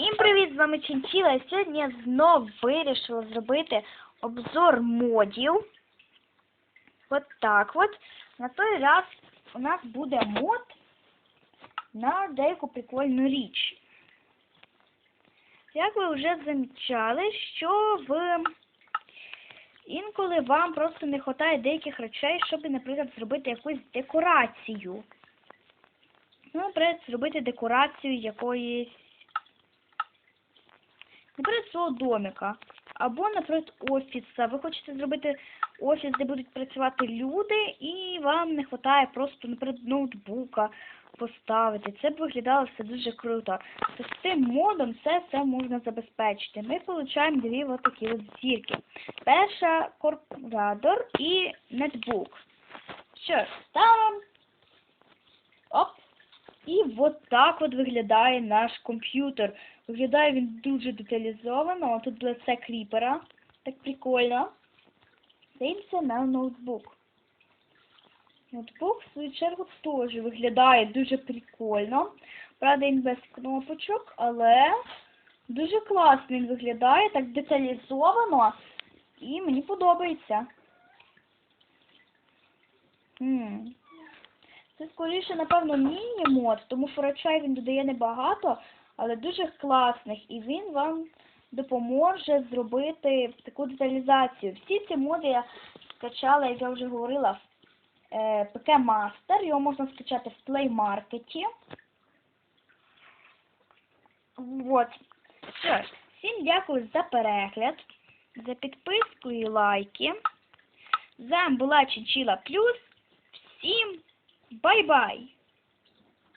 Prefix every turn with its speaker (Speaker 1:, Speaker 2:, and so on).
Speaker 1: Всім привіт, з вами Чинчіла. І сьогодні я знов вирішила зробити обзор модів. От так от. На той раз у нас буде мод на деяку прикольну річ. Як ви вже замічали, що в інколи вам просто не вистачає деяких речей, щоб, наприклад, зробити якусь декорацію. Ну, наприклад, зробити декорацію якоїсь наприклад, свого домика. Або, наприклад, офіса. Ви хочете зробити офіс, де будуть працювати люди, і вам не вистачає просто, наприклад, ноутбука поставити. Це б виглядало все дуже круто. То з цим модом це все можна забезпечити. Ми отримуємо дві от такі от зірки. Перша корпоратор і нетбук. Що ж, ставимо. І от так от виглядає наш комп'ютер. Виглядає він дуже деталізовано. Тут лице кріпера. Так прикольно. Дивимося на ноутбук. Ноутбук, в свою чергу, теж виглядає дуже прикольно. Правда, він без кнопочок, але дуже класно він виглядає, так деталізовано. І мені подобається. Хм. Це скоріше, напевно, міні-мод, тому речей він додає небагато, але дуже класних. І він вам допоможе зробити таку деталізацію. Всі ці моди я скачала, як я вже говорила, в е, ПК Master. Його можна скачати в Play Market. Вот. Що всім дякую за перегляд, за підписку і лайки. З вами була Чинчила Плюс. Всім Bye-bye.